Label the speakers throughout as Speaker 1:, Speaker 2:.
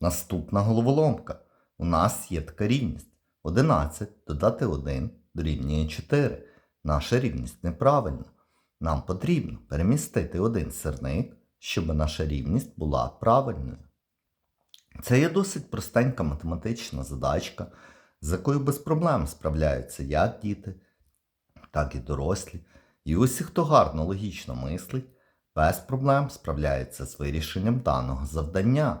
Speaker 1: Наступна головоломка. У нас є така рівність. 11 додати 1 дорівнює 4. Наша рівність неправильна. Нам потрібно перемістити один сирник, щоб наша рівність була правильною. Це є досить простенька математична задачка, з якою без проблем справляються як діти, так і дорослі. І усі, хто гарно логічно мислить, без проблем справляється з вирішенням даного завдання.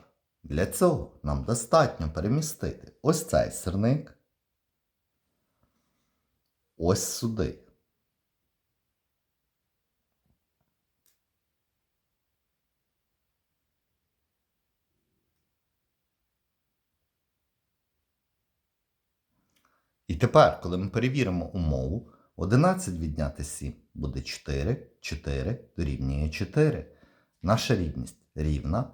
Speaker 1: Для цього нам достатньо перемістити ось цей сирник ось сюди. І тепер, коли ми перевіримо умову, 11 відняти 7 буде 4, 4 дорівнює 4. Наша рівність рівна,